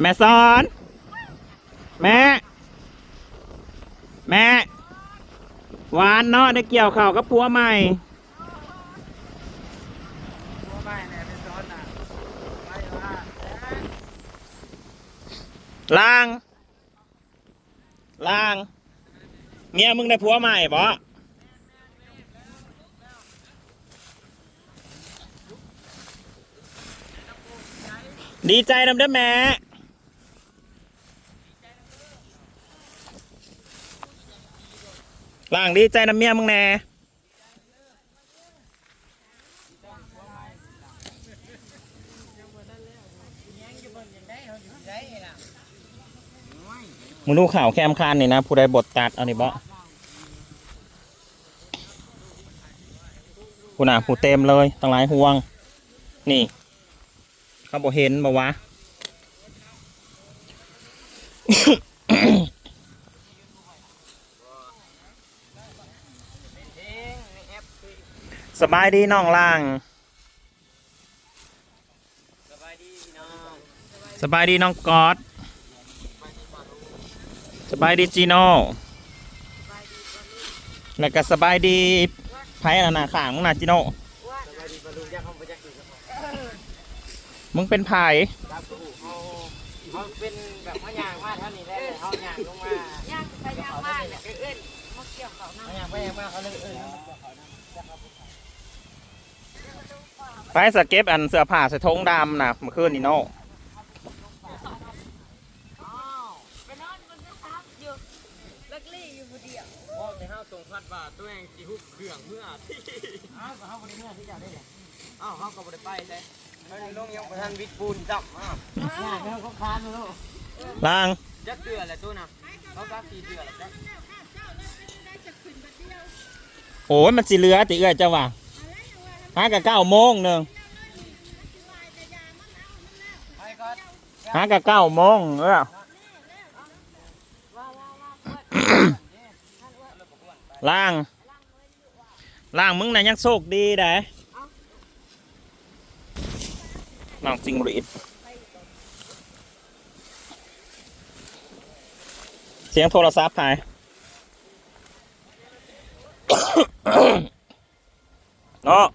แม่สอน แม่ แม่ หวานเนาะได้เกี่ยวข่าวกับผัวใหม่ตัวไม่เนี่ยเป็นซ้อนนะไม่ว่าล่างล่าง เมียมึงได้ผัวใหม่บ่ดีใจนำเด้อแม่ ล่างดีใจน้ำเมียมึงแน่มึงดูข่าวแคมคานนี่นะ ผู้ใดบทตัดเอานี่บ่ผู้หนาผู้เต็มเลยตั้งหลายห่วง นี่ เขาบอกเห็นบ่วะ เองในแอป สบายดีน้องล่างสบายดีพี่น้องสบายดีน้องกอดสบายดีจีโน่แล้วก็สบายดีไพ่นานาข่างมึงนะจีโน่สบายดีปลาลูกยักษ์เขาไปยักษ์อยู่ครับมึงเป็นไผ่ครับกูเขาเขาเป็นแบบเขาย่างมาเท่านี้แหละเขาย่างลงมาย่างไปย่างมาเนี่ยเอื้อนมาเกี่ยวเขานะเขาย่างไปย่างมาเขาเลยเออไป สเก็บอันเสื้อผ้าใส่ทงดำนะเมื่อคืนนี่โน่ไปนอนบนกระซับอยู่ลักลี่อยู่คนเดียวพ่อในห้าตรงพัดบาทตัวเองจีฮุบเครื่องเมื่อที่อ้าวเขาบริเมื่อที่จะได้เลยอ้าวเขาก็บริไปเลยเขาในลงยังประธานวิทย์ปูนจับอ้าวย่างเขาคานลูกล่างจักเตือแหละตัวน่ะเขาซักทีเตือแล้วจักโอ้ยมันสิเหลือติเอื้อยเจ้าว่ะ หากับเก้าโมงหนึ่งไปก่อนหากับเก้าโมงเออล่างล่างมึงน่ะยังโชคดีได้น้องจิงหรีดเสียงโทรศัพท์หายเนาะ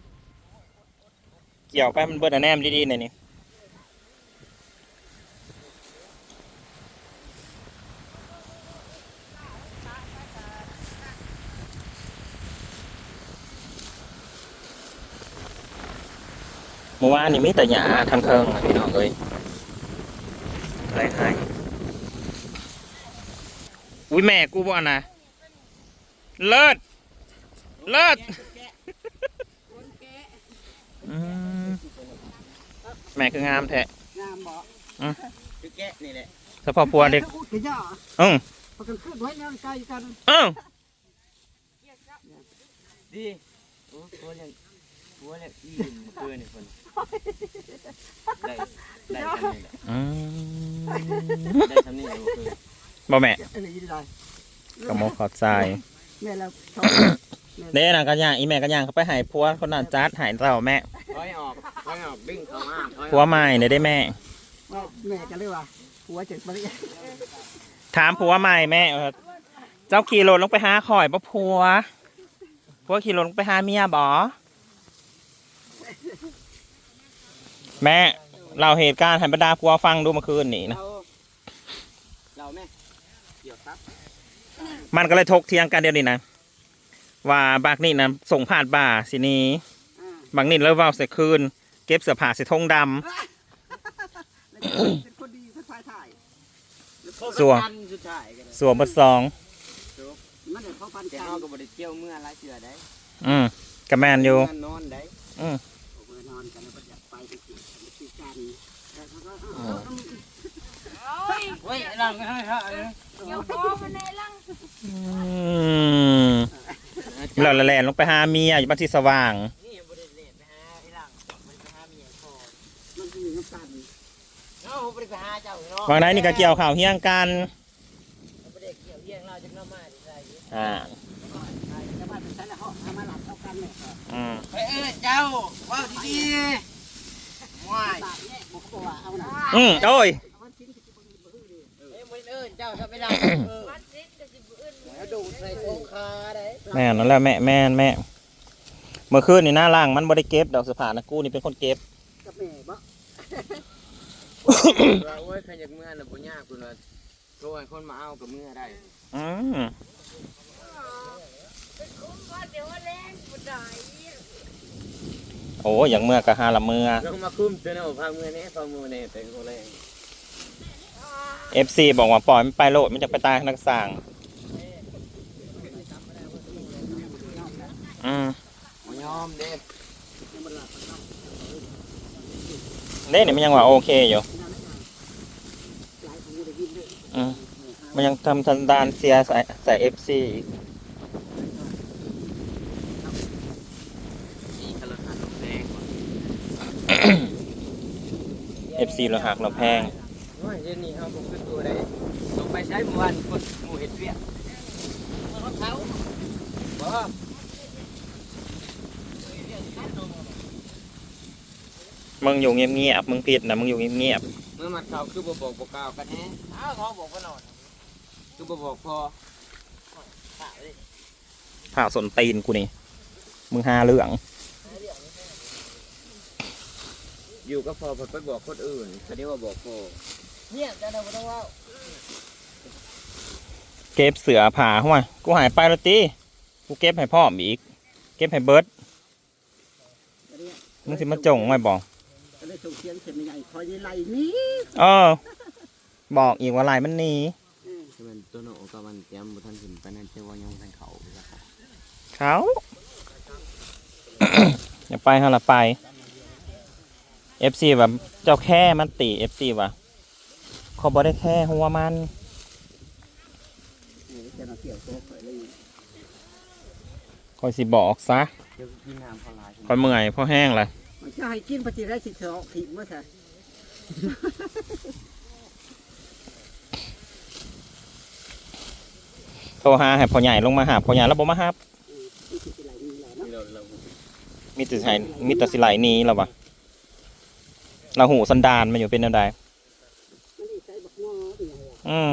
เกี่ยวไปมันเบิดอะแนมดีๆหน่อยนี่เมื่อวานนี่มีแต่หยาทางเทิงพี่น้องเอ้ยอะไรให้อุ้ยแม่กูบ่นะเลิศเลิศ อืม แม่คืองามแท้งามบ่คือแกะนี่แหละถ้าพ่อพัวเด็กอุดกระย่าอืมพากันขึ้นไว้ยังไกลกันอืมดีโอ้ตัวเนี่ยตัวเนี่ยอีนเพื่อนนี่คนได้ได้ทำนี่แหละอืมได้ทำนี่แหละคือบ่แม่อันนี้ได้กระโมขอดทรายแม่แล้วชอบ เด้นะกันย่างอีแม่กันย่างเขาไปใหายพัวคนนั้นจัดใหายเราแม่ถอยออกถอยออกดึงเข้ามาถอยพัวใหม่เนี่ยได้แม่ว่าแม่กันเลยว่าหัวเจ็ดบริถามผัวใหม่แม่เออเจ้าขี่รถลงไปหาข่อยบ่ผัวผัวขี่รถลงไปหาเมียบ่แม่เราเหตุการณ์ให้บรรดาผัวฟังดูเมื่อคืนนี่นะ เราเราแม่เกี่ยวครับมันก็เลยทกเทียงกันเดียวนี้นะ ว่าบากนี่นะส่งผ่านบ่าสินี้บางนี่เลิกว่าใส่คืน เก็บเสื้อผ้าใส่ธงดเป็นคนดีเป็นฝ่ายถ่ายสัวกันสุดท้ายกันำสวมเบดสอง มันเดี๋ยวเขาปันแต่กันเฮาก็บ่ได้เกี่ยวเมื่อไรเสือได้อืมกระแมนอยู่นอนได้อืมโอ้ยนอนกันแล้วก็อยากไปไปกินไปกินกันแล้วเขาก็โอ้ยเฮ้ยลังให้ฮะเกี่ยวคอมาในลังอืม เราละแลนลงไปหาเมียอยู่บ้านที่สว่าง นี่บ่ได้เล่นไปหาไอ้ลังมันไปหาเมียพ่อมันจะมีน้ำตาลเอ้าบ่ได้ไปหาเจ้าเนาะวางไหนนี่ก็เกี่ยวข่าวเฮี้ยงกันบ่ได้เกี่ยวเยี่ยงเราจักน้ำมาได้ไรอ่าแต่ว่าเป็นฉันแล้วเขาเอามาหลับเอากันเนี่ยอืมไปเอ้ยเจ้าว้าวดีๆว้ายบาทเนี่ยบอกว่าเอาหน่ะอืมโอ้ยเอาทิ้งไปกินจ้าถ้าไม่ได้เดูดใส่โครงคาได้แม่นั่นแหละแม่แม่แม่เมื่อคืนนี่หน้าล่างมันบ่ได้เก็บดอกเสื้อผ้านะกูนี่เป็นคนเก็บกับแม่บ่ว่าโอ้ยใครอยากเมื่อน่ะบ่ยากคุณว่าโทรให้คนมาเอากับเมื่อได้อืมเป็นคุ้มว่าเดี๋ยวว่าแรงบ่ได้โอ้อย่างเมื่อกะหาละเมื่อลงมาคุ้มเตือนเอาพาเมื่อนี้พามือนี่เป็นคนแรง FC บอกว่าปล่อยมันไปโลดมันจะไปตายนักสั่ง อืมบ่ยอมเด้เล่นนี่มันยังว่าโอเคอยู่หลายคนได้ยินด้วยอืมมันยังทำทันดานเสียใส่ใส่ FC อีกอีกคาราคาแรง FC เราหักเราแพงโอ้ยเดี๋ยวนี้เฮาบ่ขึ้นตัวได้ลงไปใช้เมื่อวานคนหมู่เฮ็ดเวียกเขาบ่ มึงอยู่เงียบๆมึงผิดนะมึงอยู่เงียบเมื่อมันเขาคือบ่บอกบ่กล่าวกันแฮะอ้าวเขาบอกว่านอนคือบ่บอกพอๆผ่าสนตีนกูนี่ มึงหาเรื่อง อยู่ก็พอไปบอกคนอื่นเขาเรียกว่าบอกพอเนี่ยจะได้บ่ต้องว่าเก็บเสือผ่าเข้ามากูหายไปแล้วตีกูเก็บให้พ่อมอีก เก็บให้เบิร์ดอันนี้มึงสิมาจงไม่บอก ก็เลยส่งเสียงเสร็จใหญ่คอยไล่นี้เออ บอกอีกว่าลายมันหนีใช่มันตัวโนก็มันเตรียมบ่ทันขึ้นไปนั่นเจ้าว่ายังทันเขาอยู่แล้วเขาอย่าไปฮะละไป FC แบบเจ้าแค่มันตี FC ว่ะเขาบอกได้แค่หัวมันจะมาเกี่ยวตัวคอยเลยคอยสิบอกซะ เดี๋ยวกินน้ำพอลาย คอยเมื่อยเพราะแห้งเลย มันจะให้กินปฏิได้สิเถอะถิ่มว่าซะโทรหาให้พ่อใหญ่ลงมาหาพ่อใหญ่แล้วบ่มาหานี่สิไหลนี่แหละเนาะเราเรามีแต่สิให้มีแต่สิไหลหนี้แล้ววะเราหูสันดานมาอยู่เป็นแนวใดมันนี่ใส่บักงอนี่ไงล่ะอืม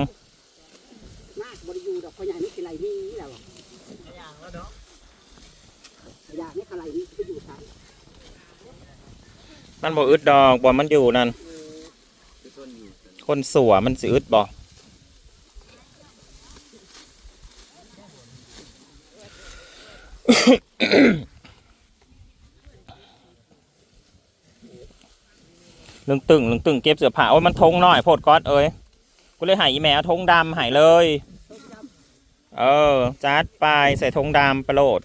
มากบริยูดอกพอใหญ่นี่สิไหลนี่แหละวะ อย่างแล้วเนาะ อยากนี่ขไหลนี่ไปอยู่ทาง มันบ่อึดดอกบ่มันอยู่นั่นคนสัวมันสิอึดบ่เรื่องตึงเรื่องตึงเก็บเสื้อผ้าโอ้ยมันทงหน้อยโพดก๊อดเอ้ยกูเลยหายอีแมวทงดำหายเลย เออจัดไปใส่ทงดำประโลด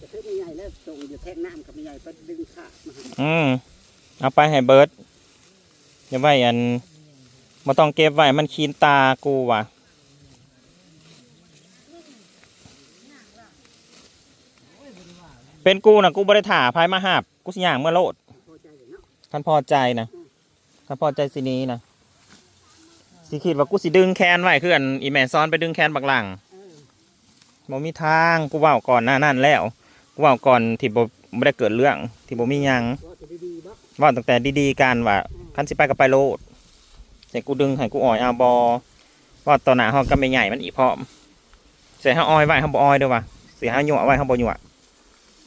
จะเพิ่มใหญ่แล้วส่งอยู่แท่งน้ำกับใหญ่ไปดึงขาดมาให้อืมเอาไปให้เบิร์ดอย่าไว้อันมาต้องเก็บไว้มันคีนตากูว่ะ เป็นกูนะกูบริถาพายมาหาบ กูสิย่างเมื่อโลดพอใจอยู่เนาะท่านพอใจนะท่านพอใจสินี้นะสิคิดว่ากูสิดึงแคนไว้คืออันอีแมนซ้อนไปดึงแคนบักหลัง เออบ่มีทางกูเว่าก่อนหน้านั่นแล้ว กูเว่าก่อนที่บ่ บ่ได้เกิดเรื่องที่บ่มีหยังว่าจะดีๆบ่เว่าตั้งแต่ดีๆกันว่าคันสิไปก็ไปโลดแต่กูดึงให้กูอ่อยเอาบอว่าตอนหน้าห้องก็ไม่ใหญ่มันอีกพร้อมเสียห้าออยไว้ห้าบ่ออยเด้วยว่ะเสียห้าหยวไว้ห้าบ่หยว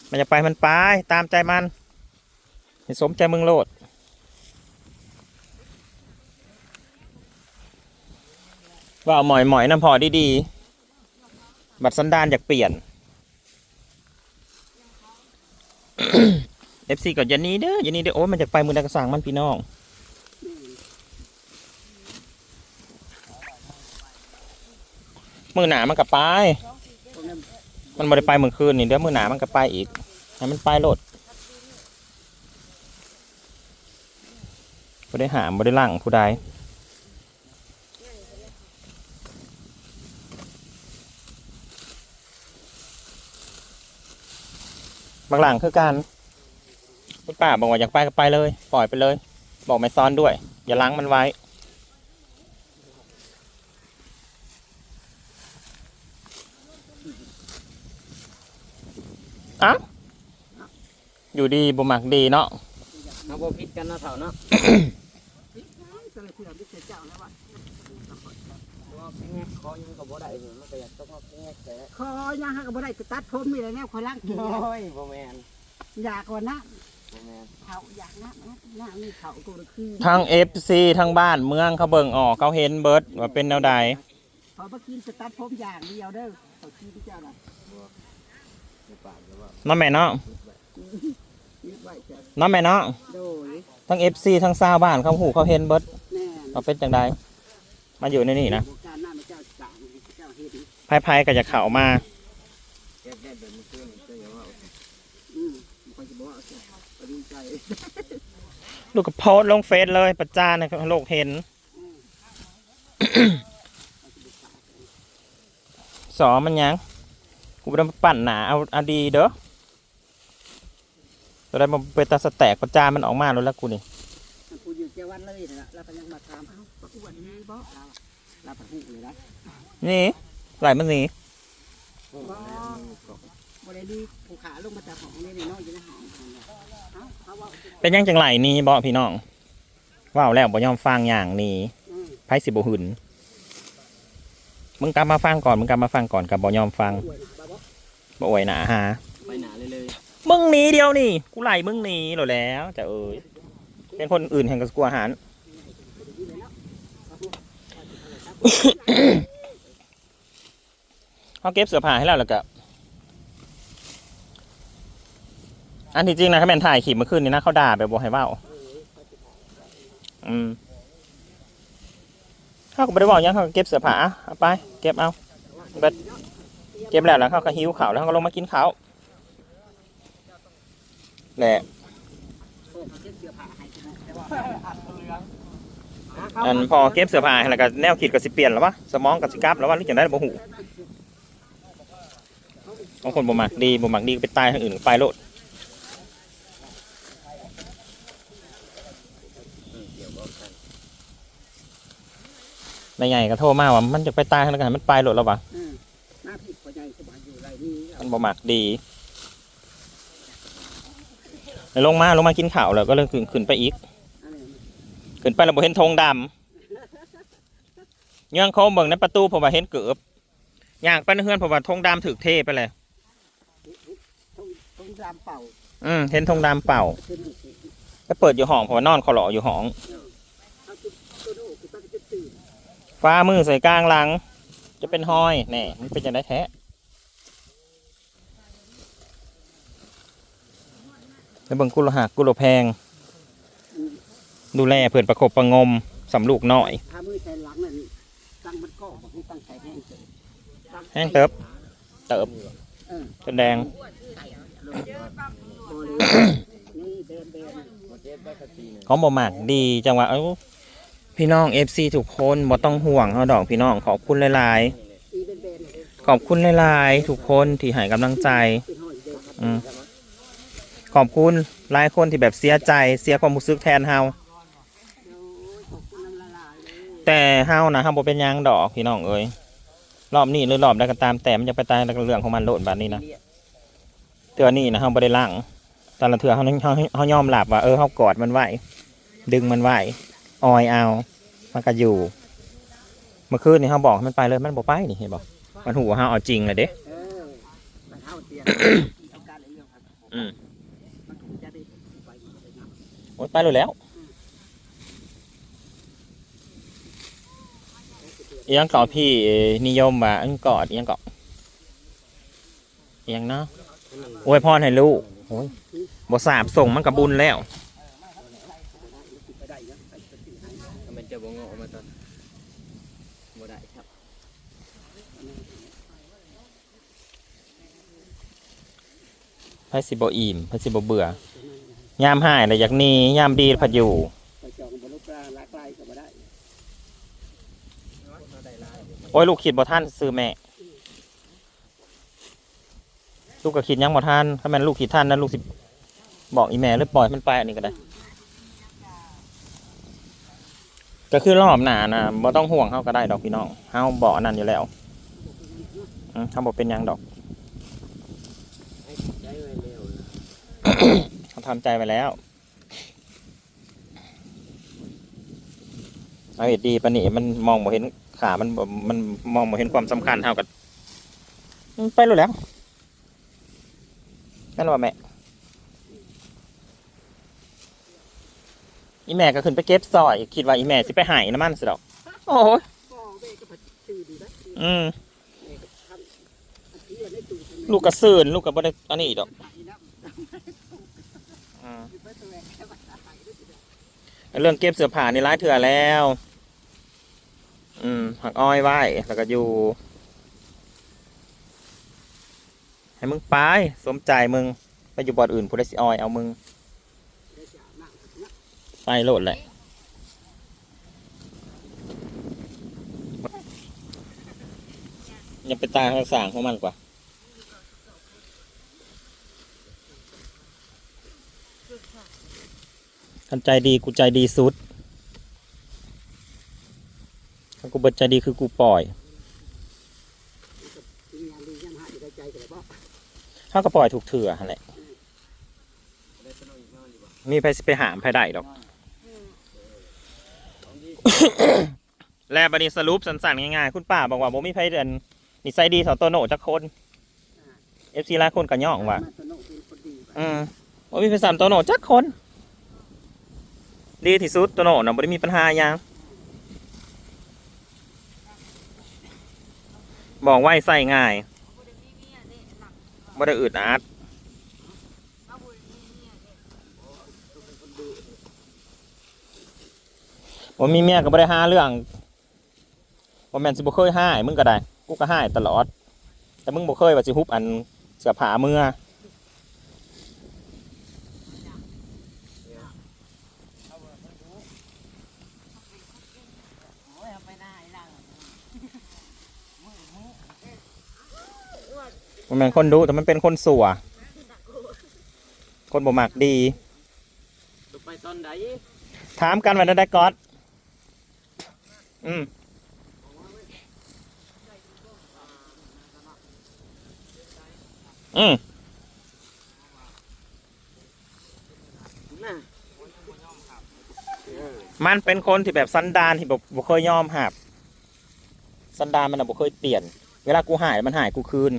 มันจะไปมันไปตามใจมันให้สมใจมึงโลดว่าเอาหมอยหมอยน้ำพอดีๆบัตรสันดานอยากเปลี่ยน เอฟซีก่อนยันนี้เด้อยันนี้เด้อโอ้มันจะไปมือนักสั่งมันพี่น้องมือหนามันกับไปพวกนั้นมันบ่ได้ไปมือคืนนี่เดี๋ยวมือหนามันกับไปอีกให้มันไปโลดบ่ได้หามบ่ได้ลั่งผู้ใด บางหลังคือการคุณป้าบอกว่าอยากไปก็ไปเลย ปล่อยไปเลย บอกไม่ซ้อนด้วย อย่าล้างมันไว้อ้าวอยู่ดีบ่มักดีเนาะเอาบ่ผิดกันเนาะเฒ่าเนาะ คยเจ้าแล้วว่าคอยังก็บ่ได้มันก็อยากต้องมาแง่แต่คอย่างหักก็บ่ได้จะตัดผมมีอะไรแนวคอยล่างกินโอ้ยบ่แม่นอยากกว่านะบ่แม่นเขาอยากนะหน้านี่เขาก็เลยคือทั้ง FC ทั้งบ้านเมืองเขาเบิ่งออกเขาเห็นเบิดว่าเป็นแนวใดพอเมื่อกี้จะตัดผมอย่างเดียวเด้อเขาขี้ที่เจ้าน่ะในปากแล้วว่าน้องแม่เนาะยึดไว้จ้ะน้องแม่เนาะโดยทั้ง FC ทั้งชาวบ้านเขาหูเขาเห็นเบิดแน่ว่าเป็นจังใดมาอยู่ในนี่นะ พระเจ้าเฮ็ดไพ่ๆก็จะเข้ามาแก้ได้แบบนี้คือก็อย่าว่าอืมคอยจะบอกว่าเอาดีใจลูกก็โพสต์ลงเฟซเลยประจานให้โลกเห็นสอมันยังกูไม่ได้มาปั่นหนาเอาเอาดีเด้อจะได้มาเป็นตาสแตกประจานมันออกมาแล้วแล้วกูนี่ผู้อยู่เจ้าวันเลยนะเราก็ยังมาถามเอ้าประอ้วนนี่บ่เราเราประหูเลยนะ นี่ไหลมันหนีบ่ได้ดีผู้ขาลงมาจากของนี่นี่น้อยอยู่ในหองเป็นยังจังไหลนี่บ่พี่น้องว้าวแล้วบ่ยอมฟังอย่างนี้ไพ่สิบ่หืนมึงกลับมาฟังก่อนมึงกลับมาฟังก่อนกับบ่ยอมฟังบ่อวยหนาฮะไปหนาเลยเลยมึงหนีเดียวนี่กูไหลมึงหนีหรอแล้วจะเอ้ยเป็นคนอื่นแห่งกับกลัวอาหาร เขาเก็บเสื้อผ้าให้แล้วแล้วก็อันที่จริงนะเขาแมนถ่ายขีดเมื่อคืนนี่นะเขาด่าแบบบอกให้ว่าอืมเขาก็ไม่ได้บอกยังเขาก็เก็บเสื้อผ้าเอาไป เก็บเอาเบ็ดเก็บแล้วแล้วเขาก็หิวข้าวแล้วเขาก็ลงมากินข้าวแหละโอ้เขาเก็บเสื้อผ้าให้ใช่ไหมแต่ว่าอันพอเก็บเสื้อผ้าแล้วก็แนวขีดก็สิเปลี่ยนแล้ววะสมองก็สิกลับแล้ววะหรือจังได้บ่หู บางคนบ่มักดีบ่มักดีก็ไปตายทางอื่นก็ไปโลดไม่ใหญ่ก็โทรมาว่ามันจะไปตายแล้วกันมันไปโหลดแล้ววะอืมหน้าผิดพ่อใหญ่สบายอยู่ไรนี่มันบ่มักดีแล้วลงมาลงมากินข้าวแล้วก็เลยขึ้นขึ้นไปอีกอะไรขึ้นไปแล้วบ่เห็นธงดำย่างเขาเบิ่งในประตูผมว่าเห็นเกือบย่างไปในเฮือนผมว่าธงดำถึกเทไปเลยต้อ งต้องรามเป่าอืมเห็นธงดำเป่าขึ้นสิไปเปิดอยู่ห้องผมว่านอนขอหลออยู่ห้องเอาจุดตัวโดคือตั้งจะตื่นฟ้ามือใส่กลางหลัง จะเป็นห้อยแน่มันเป็นจังได้แท้แล้วเบิ่งกุโลหักกุโลแพง ดูแลเพื่อนประคบประงมสำลูกน้อย ถ้ามือใส่หลังนั่นตั้งมันก็บอกให้ตั้งใส่แห้งเสร็จแห้งเติบ เติบเออจนแดงบรินี่ เบนเบนบ่เจ็บได้คตีนึงของบ่มากดีจังหวะเอ้าพี่น้อง FC ทุกคนบ่ต้องห่วงเขาดอกพี่น้องขอบคุณหลายๆขอบคุณหลายๆทุกคนที่ให้กำลังใจอืขอบคุณหลายคนที่แบบเสียใจเสียความรู้สึกแทนเฮาแต่เฮานะเฮาบ่เป็นยังดอกพี่น้องเอ้ยรอบนี้หรือรอบใดก็ตามแต่มันจะไปตายเรื่องของมันโลดบัดนี้นะ ทื่อนี้นะเฮาบ่ได้ล้างแต่ละเทื่อเฮาเฮาเฮายอมรับว่าเออเฮากอดมันไหวดึงมันไหวออยเอา มันก็อยู่ เมื่อคืนนี่เฮาบอกมันไปเลยมันบ่ไปนี่เห็นบ่มันหูเฮาเอาจริงเลยเด้เออมันเท่าเตียงเอาการเรื่องครับอืมมันถูกจะได้ไปไปงานโอ๊ยไปเลยแล้วอียังเกาะพี่นิยมว่าอันกอดอียังเกาะอียังเนาะ อวยพรให้ลูกโอ้ยบ่สาบส่งมันกับบุญแล้วไปได้ยังไปไปถึงไหนถ้ามันจะบ่งอมาตอนบ่ได้ครับไพสิบ่อิ่มไพสิบเบื่อยามหายแล้วอยากนียามดีพัดอยู่องบนลูกปลาลากไล่ก็มาได้โอ้ยลูกคิดบ่ท่านซื้อแม่ ลูกก็คิดยังบ่ท่านถ้าแม่นลูกคิดท่านนะลูกสิบอกอีแม่หรือปล่อยมันไปอันนี้ก็ได้ ก็คือรอบหนานะบ่ต้องห่วงเฮาก็ได้ดอกพี่น้องเฮาบอันนั้นอยู่แล้วเฮาบ่เป็นยังดอกเร็วเฮาทำใจไว้แล้วเอาเหตุดีปนี่มันมองบ่เห็นขา มันบ่มันมองบ่เห็นความสำคัญเท่ากับไปรู้แล้ว นั่นว่าแม่อีแม่ก็ขึ้นไปเก็บซอยคิดว่าอีแม่สิไปหายน้ำมันสิดอกโอ้ยก็เว้ก็ผัดชื่อดีนะอืมเว้ก็ทำอันที่ในตู้ทำไมลูกกระซื่นลูกกระบ่ได้อันนี้อีกดอกหายนะอืมอยู่ไปตัวเองแค่ว่าหายด้วยสิเด้อเรื่องเก็บเสื้อผ้านี่ร้ายเถื่อแล้ว อืมหักอ้อยไว้แล้วก็อยู่ ให้มึงไปสมใจมึงไปอยู่บอดอื่นผู้ใดสิออยเอามึง ไปโลดเลยยังไปตายข้างสร้างของมันกว่าทันใจดีกูใจดีสุดถ้ากูเบิดใจดีคือกูปล่อย ทีมงานดียังหายอยู่ในใจกันเลยบ่ ถ้าก็ปล่อยถูกเถื่อแหละมีไปไปหามไปได้ดอก แล้วบันี้สรุปสั้นๆง่ายๆคุณป้าบอกว่าบ่มีไผเดือนนิสัยดีสอโตโน่จักคนเอฟซีลาคนก็ย่องว่ามาสนุกเป็นคนดีไปอืมบ่มีไผสามโตโน่จักคน ดีที่สุดโตโน่น่ะบ่ได้มีปัญหาหยังบอกไว้ใส่ง่าย บ่ได้มีเมียเด้ห ไม่ได้อึดอัดเอาด้มีเมียเด้บ่มีเมียก็บ่ได้หาเรื่องบ่แมนสิบ่เคยหามึงก็ได้ กูก็หาตลอด แต่มึงบ่เคยว่าสิฮุบอันเสื้อผ้าเมื่อ โอ้ยเอาไปหน้าไอ้ล่าง มันเป็นคนดูแต่มันเป็นคนสัว คนบ่มักดีจะไปตอนใดถามกันว่าได้ก๊อตอืมอืมน่ะมันเป็นคนที่แบบสันดานที่แบบบ่เคยยอมหับสันดานมันอะบ่เคยเปลี่ยน เวลากูหายมันหายกูคืน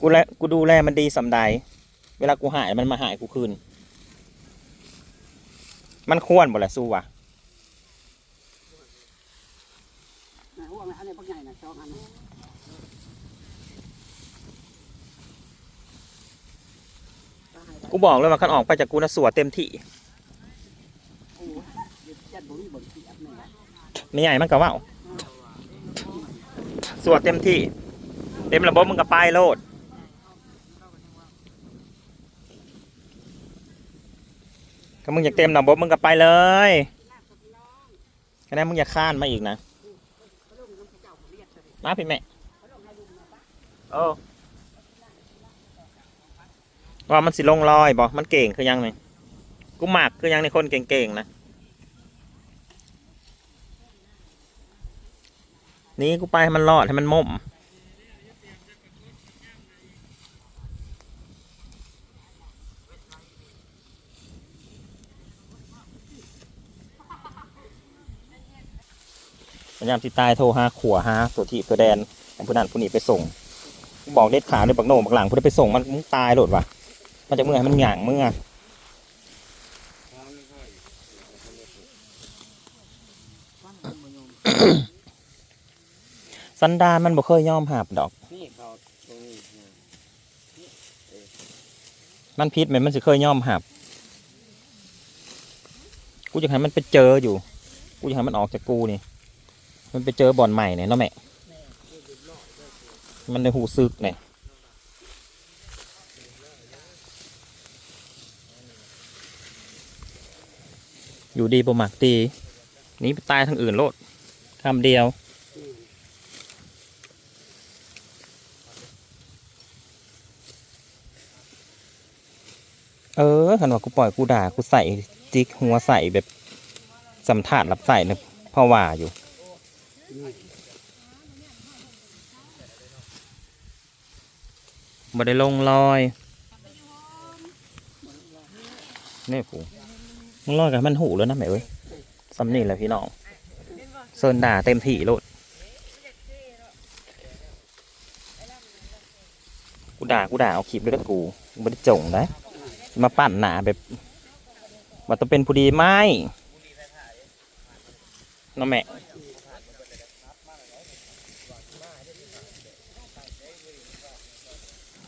กูแลกูดูแลมันดีสำใด เวลากูหายมันมาหายกูคืน มันควรบ่แหละสู้วะนะห่วนวะกูบอกเลยว่าคันออกไปจากกูนะสัวเต็มที่มีบ่เสียบนี่นะไม่ใหญ่มันก็ว่าสวเต็มที่ เต็มระบบมึงก็ไปโลด ถ้ามึงอยากเต็มระบบมึงก็ไปเลยแค่นั้นมึงอย่าข้านมาอีกนะมาพี่แม่โอ้ว่ามันสิลงรอยบอกมันเก่งคือยังไงกูหมักคือยังในคนเก่งๆนะนี่กูไปให้มันรอดให้มันม่ม พยายามที่ตายโทรหาขัวหาตัวที่ตัวแดนของผู้นั้นผู้นี้ไปส่ง บอกเด็ดขาดเลยบักโหนบักหลังผู้ได้ไปส่งมันมึงตายโหลดว่ะมันจะเมื่อให้มันหยางเมื่อสันดานมันบ่เคยยอมหับดอก มันพิษไหมมันสิเคยยอมหับกูอยากให้มันไปเจออยู่ กูอยากให้มันออกจากกูนี่ มันไปเจอบ่อนใหม่เนี่ยเนาะแม่มันในหูซึกเนี่ยอยู่ดีบ่หมักดีนี้ไปตายทางอื่นโลดคำเดียวเออคันว่ากูปล่อยกูด่ากูใส่จิกหัวใส่แบบสำถาดรับใส่เนี่ยพ่อว่าอยู่ บ่ได้ลงรอยนี่ผูมึงรอดกันมันหูแล้วนะแม่เว้ยสำนี่แหละพี่น้องเซินด่าเต็มที่โลดกูด่ากูด่าเอาคลิปด้วยนะกูกูไม่ได้จงนะมาปั่นหนาแบบว่าต้องเป็นผู้ดีไหมน้องแม่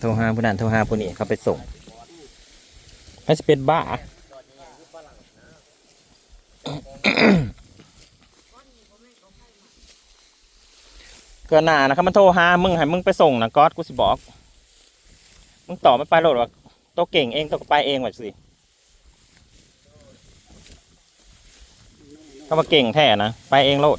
โทรหาผู้นั้นโทรหาผู้นี้เขาไปส่งให้สเป็นบ้าเกินหนานะครับมันโทรหามึงให้มึงไปส่งนะก๊อตกูสิบอก มึงตอบไม่ไปโหลดว่าโตวเก่งเองโตวก็ไปเองว่ะสิเขามาเก่งแท้นะ ไปเองโลด